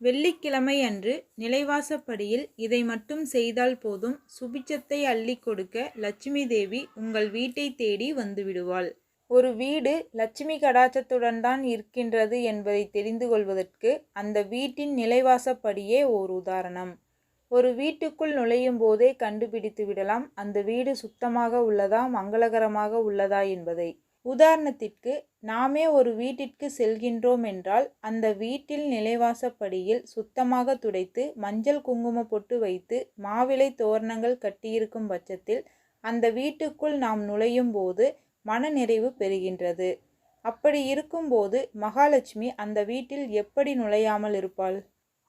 வெள்ளிக்கிழமை அன்று நிலைவாசப்படியில் இதை மட்டும் செய்தால் போதும். சுபிச்சத்தை அள்ளிக் கொடுக்க லட்சுமி தேவி உங்கள் வீட்டை தேடி வந்துவிடுவாள். ஒரு வீடு லட்சுமி கடாச்சத்துடன் தான் இருக்கின்றது என்பதை தெரிந்து கொள்வதற்கு அந்த வீட்டின் நிலைவாசப்படியே ஓர் உதாரணம். ஒரு வீட்டுக்குள் நுழையும் போதே கண்டுபிடித்து விடலாம். அந்த வீடு சுத்தமாக உள்ளதா மங்களகரமாக உள்ளதா என்பதை. உதாரணத்திற்கு நாமே ஒரு வீட்டிற்கு செல்கின்றோம் என்றால் அந்த வீட்டில் நிலைவாசப்படியில் சுத்தமாக துடைத்து மஞ்சள் குங்கும பொட்டு வைத்து மாவிலை தோரணங்கள் கட்டியிருக்கும் பட்சத்தில் அந்த வீட்டுக்குள் நாம் நுழையும் போது மனநிறைவு பெறுகின்றது. அப்படி இருக்கும்போது மகாலட்சுமி அந்த வீட்டில் எப்படி நுழையாமல் இருப்பாள்?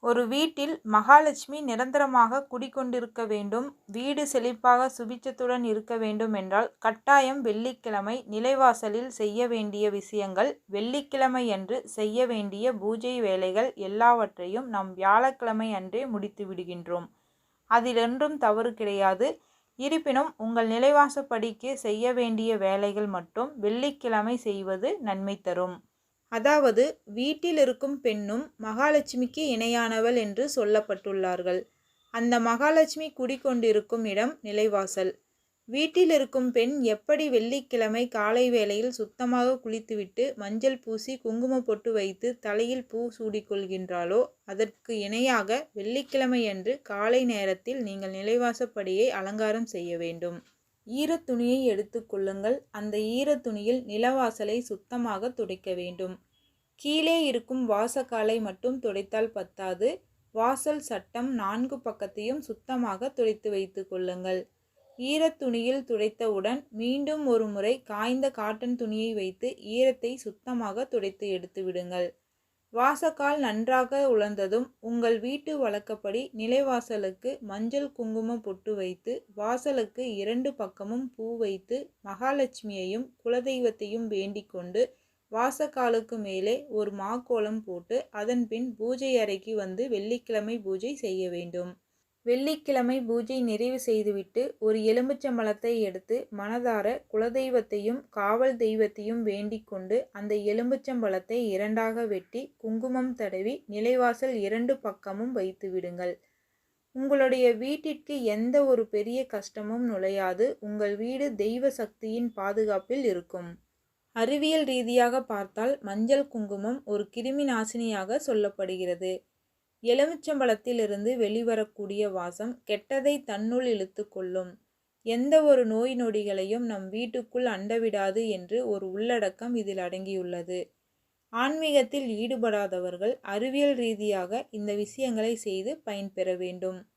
ஒரு வீட்டில் மகாலட்சுமி நிரந்தரமாக குடிக்கொண்டிருக்க வேண்டும் வீடு செழிப்பாக சுபிச்சத்துடன் இருக்க வேண்டும் என்றால் கட்டாயம் வெள்ளிக்கிழமை நிலைவாசலில் செய்ய வேண்டிய விஷயங்கள் வெள்ளிக்கிழமை அன்று செய்ய வேண்டிய பூஜை வேலைகள் எல்லாவற்றையும் நாம் வியாழக்கிழமை அன்றே முடித்து விடுகின்றோம். அதிலென்றும் தவறு கிடையாது. இருப்பினும் உங்கள் நிலைவாசப்படிக்கு செய்ய வேண்டிய வேலைகள் மட்டும் வெள்ளிக்கிழமை செய்வது நன்மை தரும். அதாவது வீட்டில் இருக்கும் பெண்ணும் மகாலட்சுமிக்கு இணையானவள் என்று சொல்லப்பட்டுள்ளார்கள். அந்த மகாலட்சுமி குடிக்கொண்டிருக்கும் இடம் நிலைவாசல். வீட்டில் இருக்கும் பெண் எப்படி வெள்ளிக்கிழமை காலை வேளையில் சுத்தமாக குளித்துவிட்டு மஞ்சள் பூசி குங்கும பொட்டு வைத்து தலையில் பூ சூடிக்கொள்கின்றாளோ அதற்கு இணையாக வெள்ளிக்கிழமையன்று காலை நேரத்தில் நீங்கள் நிலைவாசப்படியை அலங்காரம் செய்ய வேண்டும். ஈரத் துணியை எடுத்துக்கொள்ளுங்கள் அந்த ஈரத் துணியில் நிலவாசலை சுத்தமாக துடைக்க வேண்டும். கீழே இருக்கும் வாசக்காலை மட்டும் துடைத்தால் பத்தாது. வாசல் சட்டம் நான்கு பக்கத்தையும் சுத்தமாக துடைத்து வைத்து கொள்ளுங்கள். ஈரத் துணியில் துடைத்தவுடன் மீண்டும் ஒரு முறை காய்ந்த காட்டன் துணியை வைத்து ஈரத்தை சுத்தமாக துடைத்து எடுத்து விடுங்கள். வாசக்கால் நன்றாக உலர்ந்ததும் உங்கள் வீட்டு வழக்கப்படி நிலைவாசலுக்கு மஞ்சள் குங்குமம் பொட்டு வைத்து வாசலுக்கு இரண்டு பக்கமும் பூ வைத்து மகாலட்சுமியையும் குலதெய்வத்தையும் வேண்டிக் கொண்டு வாசக்காலுக்கு மேலே ஒரு மாக்கோலம் போட்டு அதன்பின் பூஜை அறைக்கு வந்து வெள்ளிக்கிழமை பூஜை செய்ய வேண்டும். வெள்ளிக்கிழமை பூஜை நிறைவு செய்துவிட்டு ஒரு எலும்புச்சம்பழத்தை எடுத்து மனதார குலதெய்வத்தையும் காவல் தெய்வத்தையும் வேண்டிக் கொண்டு அந்த எலும்புச்சம்பழத்தை இரண்டாக வெட்டி குங்குமம் தடவி நிலைவாசல் இரண்டு பக்கமும் வைத்து விடுங்கள். உங்களுடைய வீட்டிற்கு எந்த ஒரு பெரிய கஷ்டமும் நுழையாது. உங்கள் வீடு தெய்வ சக்தியின் பாதுகாப்பில் இருக்கும். அறிவியல் ரீதியாக பார்த்தால் மஞ்சள் குங்குமம் ஒரு கிருமி நாசினியாக சொல்லப்படுகிறது. எலுமிச்சம்பழத்திலிருந்து வெளிவரக்கூடிய வாசம் கெட்டதை தன்னுள் இழுத்து கொள்ளும். எந்த ஒரு நோய் நொடிகளையும் நம் வீட்டுக்குள் அண்டவிடாது என்று ஒரு உள்ளடக்கம் இதில் அடங்கியுள்ளது. ஆன்மீகத்தில் ஈடுபடாதவர்கள் அறிவியல் ரீதியாக இந்த விஷயங்களை செய்து பயன்பெற வேண்டும்.